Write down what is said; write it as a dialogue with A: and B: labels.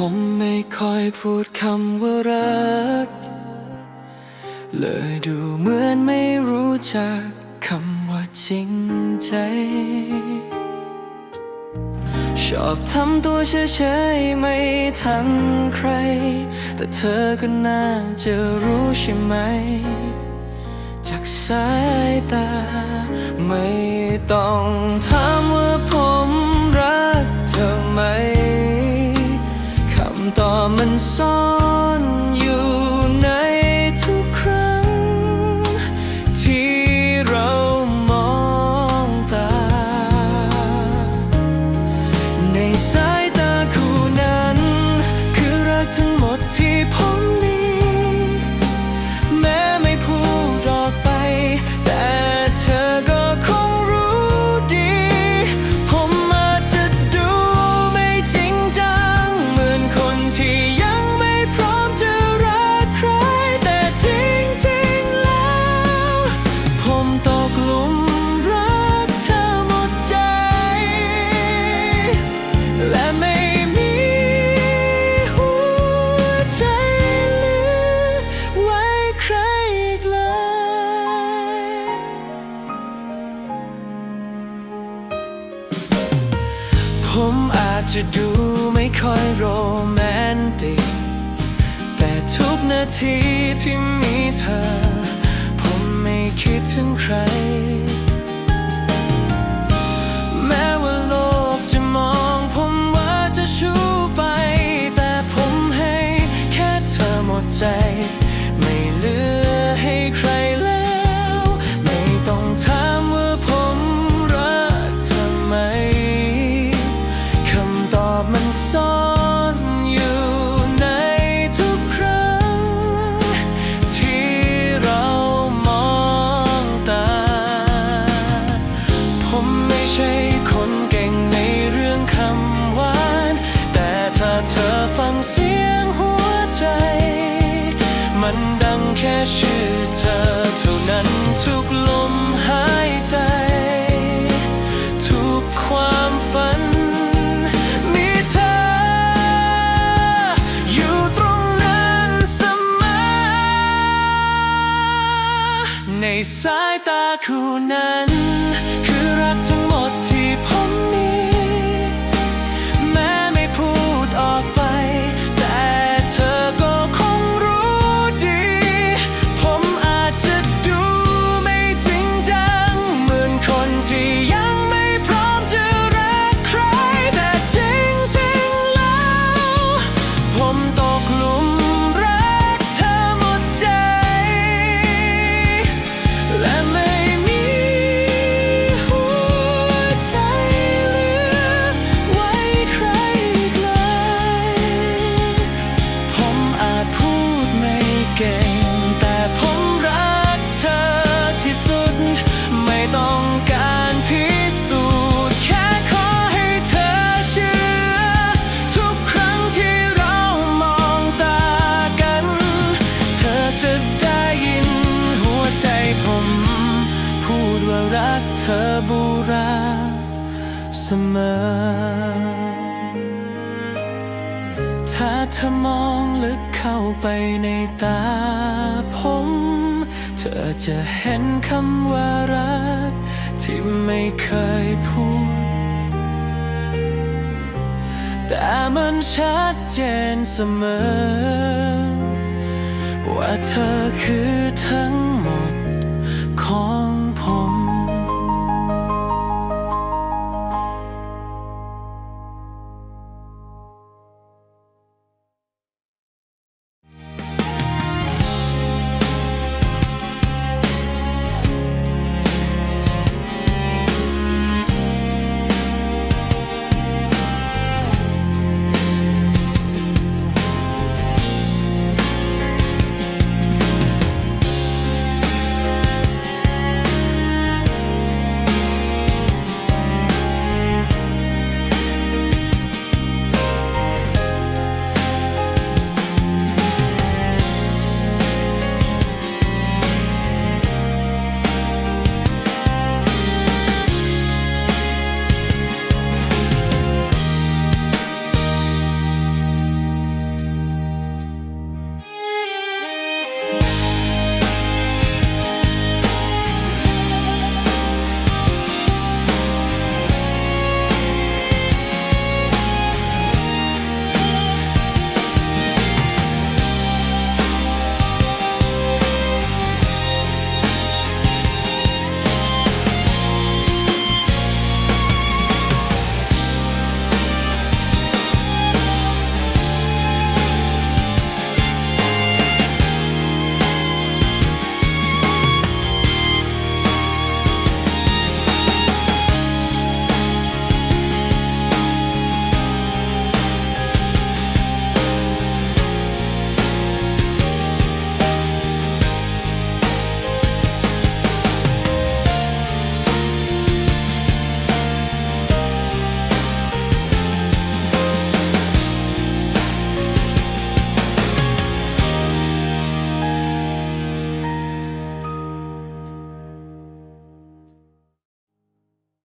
A: ผมไม่คอยพูดคำว่ารัก เลยดูเหมือนไม่รู้จักคำว่าจริงใจ ชอบทำตัวเฉยๆไม่ทันใคร แต่เธอก็น่าจะรู้ใช่ไหม จากสายตาไม่ต้องถาำต ผมอาจจะดูไม่ค่อยโรแมนติก แต่ทุกนาทีที่มีเธอ ผมไม่คิดถึงใคร เสียงหัวใจ มันดังแค่ชื่อเธอเท่านั้นทุกลมหายใจ ทุกความฝัน มีเธอ อยู่ตรงนั้นเสมอ ในสายตาคู่นั้น สมอ ถ้าเธอมองลึกเข้าไปในตาผม เธอจะเห็นคำว่ารัก ที่ไม่เคยพูด แต่มันชัดเจนเสมอ ว่าเธอคือทั้ง